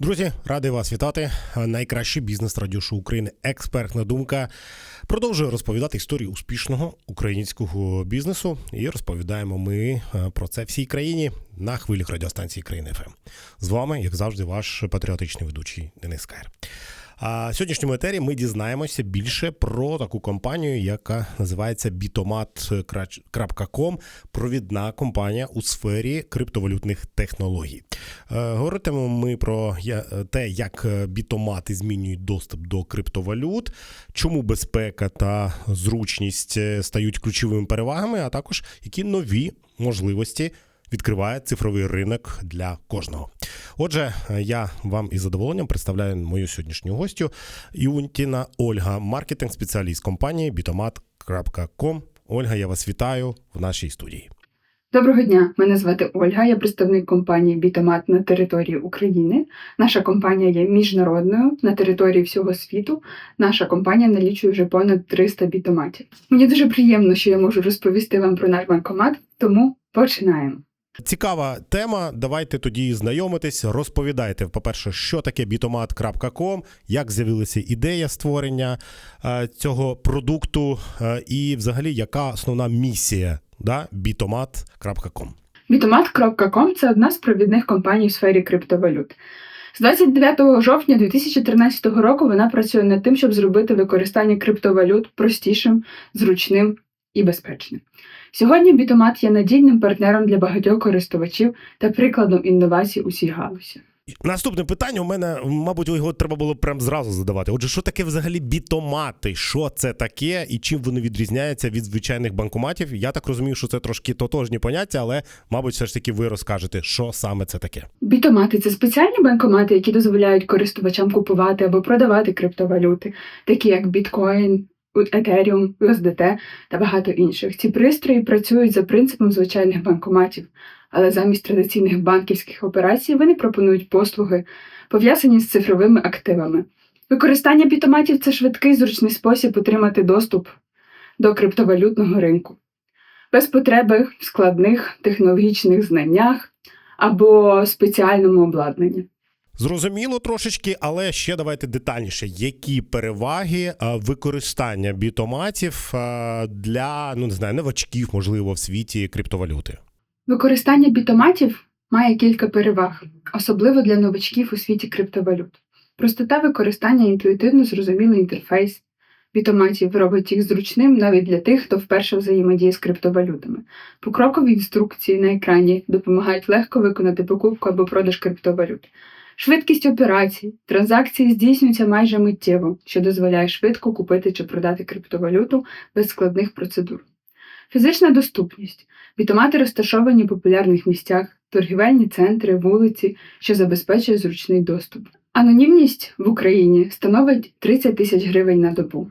Друзі, радий вас вітати. Найкращий бізнес радіошоу України. Експертна думка продовжує розповідати історію успішного українського бізнесу. І розповідаємо ми е, про це всій країні на хвилях радіостанції країни ФМ. З вами, як завжди, ваш патріотичний ведучий Денис Кайр. А сьогоднішньому етері ми дізнаємося більше про таку компанію, яка називається bitomat.com, провідна компанія у сфері криптовалютних технологій. Е, Говоритимемо ми про те, як бітомати змінюють доступ до криптовалют, чому безпека та зручність е, стають ключовими перевагами, а також які нові можливості відкриває цифровий ринок для кожного. Отже, я вам із задоволенням представляю мою сьогоднішню гостю Іунтіна Ольга, маркетинг-спеціаліст компанії bitomat.com. Ольга, я вас вітаю в нашій студії. Доброго дня, мене звати Ольга, я представник компанії Бітомат на території України. Наша компанія є міжнародною на території всього світу. Наша компанія налічує вже понад 300 бітоматів. Мені дуже приємно, що я можу розповісти вам про наш банкомат, тому починаємо. Цікава тема. Давайте тоді знайомитись. Розповідайте, по-перше, що таке bitomat.com, як з'явилася ідея створення е, цього продукту, е, і взагалі яка основна місія да, bitomat.com. Bitomat.com – це одна з провідних компаній в сфері криптовалют. З 29 жовтня 2013 року вона працює над тим, щоб зробити використання криптовалют простішим, зручним і безпечним. Сьогодні Bitomat є надійним партнером для багатьох користувачів та прикладом інновацій у цій галузі. Наступне питання у мене, мабуть, його треба було прям зразу задавати. Отже, що таке взагалі бітомати? Що це таке і чим вони відрізняються від звичайних банкоматів? Я так розумію, що це трошки тотожні поняття, але, мабуть, все ж таки ви розкажете, що саме це таке. Бітомати це спеціальні банкомати, які дозволяють користувачам купувати або продавати криптовалюти, такі як біткоін, Ethereum, USDT та багато інших. Ці пристрої працюють за принципом звичайних банкоматів, але замість традиційних банківських операцій вони пропонують послуги, пов'язані з цифровими активами. Використання бітоматів це швидкий зручний спосіб отримати доступ до криптовалютного ринку без потреби в складних технологічних знаннях або спеціальному обладнанні. Зрозуміло трошечки, але ще давайте детальніше. Які переваги е, використання бітоматів е, для ну не знаю, новачків, можливо, в світі криптовалюти? Використання бітоматів має кілька переваг, особливо для новачків у світі криптовалют. Простота використання інтуїтивно зрозумілий інтерфейс бітоматів робить їх зручним навіть для тих, хто вперше взаємодіє з криптовалютами. Покрокові інструкції на екрані допомагають легко виконати покупку або продаж криптовалют. Швидкість операцій, транзакції здійснюються майже миттєво, що дозволяє швидко купити чи продати криптовалюту без складних процедур. Фізична доступність. Бітомати розташовані в популярних місцях, торгівельні центри, вулиці, що забезпечує зручний доступ. Анонімність в Україні становить 30 тисяч гривень на добу.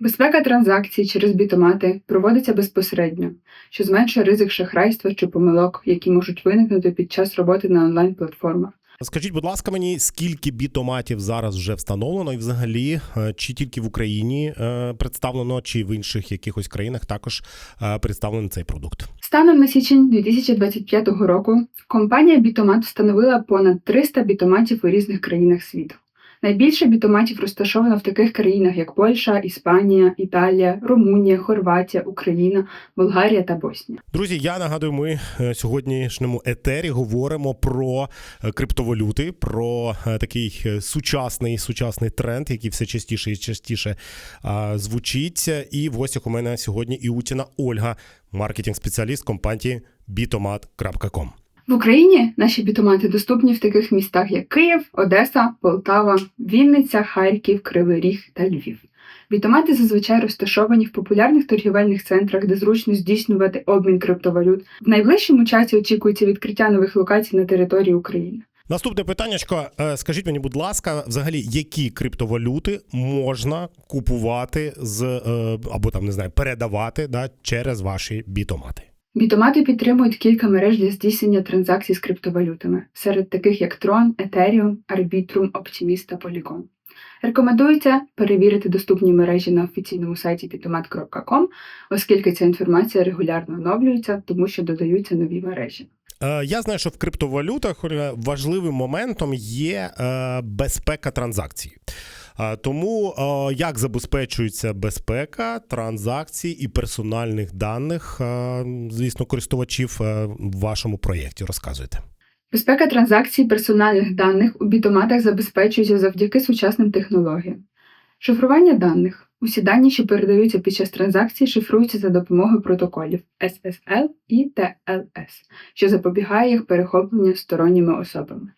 Безпека транзакцій через бітомати проводиться безпосередньо, що зменшує ризик шахрайства чи помилок, які можуть виникнути під час роботи на онлайн-платформах. Скажіть, будь ласка, мені скільки бітоматів зараз вже встановлено, і взагалі е, чи тільки в Україні е, представлено, чи в інших якихось країнах також е, представлений цей продукт? Станом на січень 2025 року компанія Бітомат встановила понад 300 бітоматів у різних країнах світу. Найбільше бітоматів розташовано в таких країнах, як Польща, Іспанія, Італія, Румунія, Хорватія, Україна, Болгарія та Боснія. Друзі, я нагадую, ми е, сьогоднішньому етері говоримо про е, криптовалюти, про е, такий сучасний сучасний тренд, який все частіше і частіше а, звучить. І в гостях у мене сьогодні Іутіна Ольга, маркетинг-спеціаліст компанії bitomat.com. В Україні наші бітомати доступні в таких містах, як Київ, Одеса, Полтава, Вінниця, Харків, Кривий Ріг та Львів. Бітомати зазвичай розташовані в популярних торгівельних центрах, де зручно здійснювати обмін криптовалют. В найближчому часі очікується відкриття нових локацій на території України. Наступне питаннячко. Е, Скажіть мені, будь ласка, взагалі, які криптовалюти можна купувати з е, або там не знаю, передавати да, через ваші бітомати? Бітомати підтримують кілька мереж для здійснення транзакцій з криптовалютами, серед таких як Tron, Ethereum, Arbitrum, Optimism та Polygon. Рекомендується перевірити доступні мережі на офіційному сайті bitomat.com, оскільки ця інформація регулярно оновлюється, тому що додаються нові мережі. Е, Я знаю, що в криптовалютах важливим моментом є е, безпека транзакцій. Тому як забезпечується безпека транзакцій і персональних даних, звісно, користувачів е, в вашому проєкті? Розказуйте. Безпека транзакцій персональних даних у бітоматах забезпечується завдяки сучасним технологіям. Шифрування даних. Усі дані, що передаються під час транзакції, шифруються за допомогою протоколів SSL і TLS, що запобігає їх перехопленню сторонніми особами.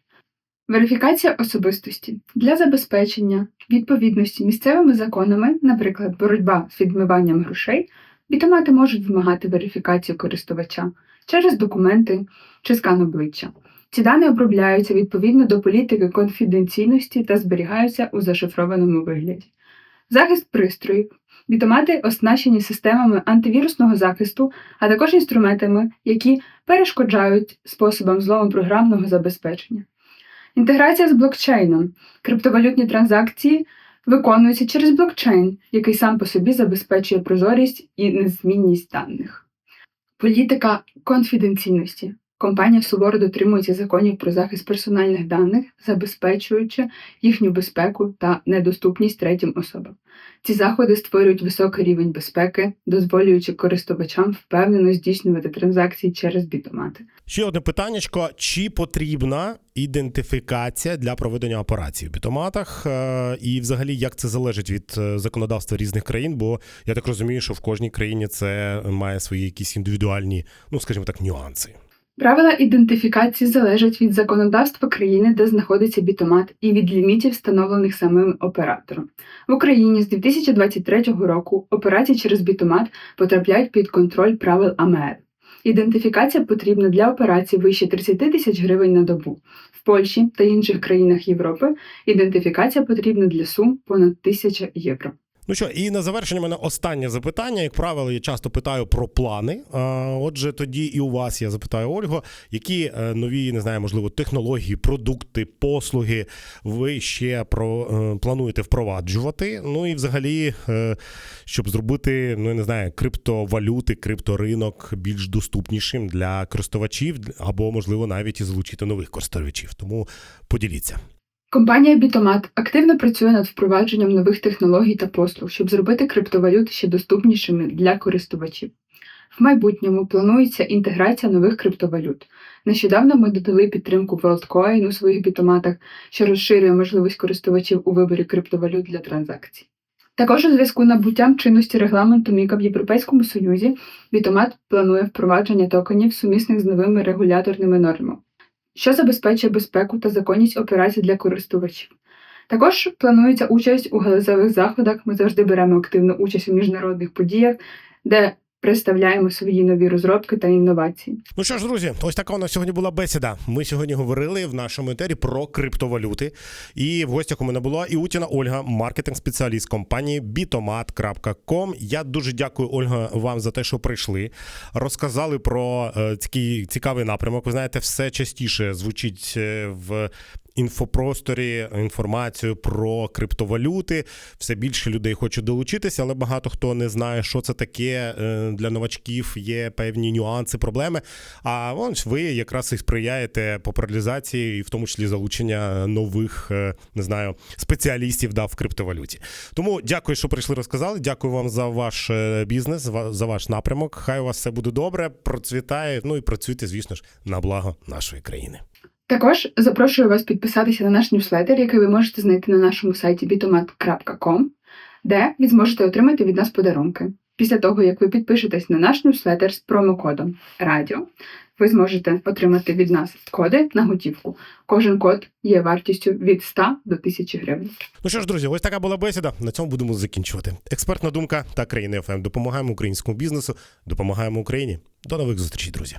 Верифікація особистості для забезпечення відповідності місцевими законами, наприклад, боротьба з відмиванням грошей, бітомати можуть вимагати верифікацію користувача через документи чи скан обличчя. Ці дані обробляються відповідно до політики конфіденційності та зберігаються у зашифрованому вигляді. Захист пристроїв. Бітомати оснащені системами антивірусного захисту, а також інструментами, які перешкоджають способам злому програмного забезпечення. Інтеграція з блокчейном. Криптовалютні транзакції виконуються через блокчейн, який сам по собі забезпечує прозорість і незмінність даних. Політика конфіденційності. Компанія суворо дотримується законів про захист персональних даних, забезпечуючи їхню безпеку та недоступність третім особам. Ці заходи створюють високий рівень безпеки, дозволюючи користувачам впевнено здійснювати транзакції через бітомати. Ще одне питаннячко: чи потрібна ідентифікація для проведення операцій в бітоматах? Е, І, взагалі, як це залежить від е, законодавства різних країн? Бо я так розумію, що в кожній країні це має свої якісь індивідуальні, ну скажімо так, нюанси. Правила ідентифікації залежать від законодавства країни, де знаходиться бітомат, і від лімітів, встановлених самим оператором. В Україні з 2023 року операції через бітомат потрапляють під контроль правил АМР. Ідентифікація потрібна для операцій вище 30 тисяч гривень на добу. В Польщі та інших країнах Європи ідентифікація потрібна для сум понад 1000 євро. Ну що, і на завершення мене останнє запитання. Як правило, я часто питаю про плани. Отже, тоді і у вас я запитаю Ольго, які е, нові, не знаю, можливо, технології, продукти, послуги ви ще про е, плануєте впроваджувати. Ну і взагалі, е, щоб зробити, ну я не знаю, криптовалюти, крипторинок більш доступнішим для користувачів, або можливо навіть і залучити нових користувачів. Тому поділіться. Компанія Bitomat активно працює над впровадженням нових технологій та послуг, щоб зробити криптовалюти ще доступнішими для користувачів. В майбутньому планується інтеграція нових криптовалют. Нещодавно ми додали підтримку WorldCoin у своїх бітоматах, що розширює можливість користувачів у виборі криптовалют для транзакцій. Також у зв'язку з набуттям чинності регламенту МІКа в Європейському Союзі Бітомат планує впровадження токенів, сумісних з новими регуляторними нормами що забезпечує безпеку та законність операцій для користувачів. Також планується участь у галузевих заходах. Ми завжди беремо активну участь у міжнародних подіях, де представляємо свої нові розробки та інновації. Ну що ж, друзі, ось така у нас сьогодні була бесіда. Ми сьогодні говорили в нашому етері про криптовалюти. І в гостях у мене була Іутіна Ольга, маркетинг-спеціаліст компанії bitomat.com. Я дуже дякую, Ольга, вам за те, що прийшли. Розказали про е, такий цікавий напрямок. Ви знаєте, все частіше звучить е, в інфопросторі інформацію про криптовалюти. Все більше людей хочуть долучитися, але багато хто не знає, що це таке Е, для новачків. Є певні нюанси, проблеми. А ось ви якраз і сприяєте популяризації, і в тому числі залучення нових, е, не знаю, спеціалістів да, в криптовалюті. Тому дякую, що прийшли, розказали. Дякую вам за ваш е, бізнес, за ваш напрямок. Хай у вас все буде добре, процвітає. Ну і працюйте, звісно ж, на благо нашої країни. Також запрошую вас підписатися на наш ньюслетер, який ви можете знайти на нашому сайті bitomat.com, де ви зможете отримати від нас подарунки. Після того, як ви підпишетесь на наш ньюслетер з промокодом Радіо, ви зможете отримати від нас коди на готівку. Кожен код є вартістю від 100 до 1000 гривень. Ну що ж, друзі, ось така була бесіда. На цьому будемо закінчувати. Експертна думка та країни ФМ. Допомагаємо українському бізнесу, допомагаємо Україні. До нових зустрічей, друзі.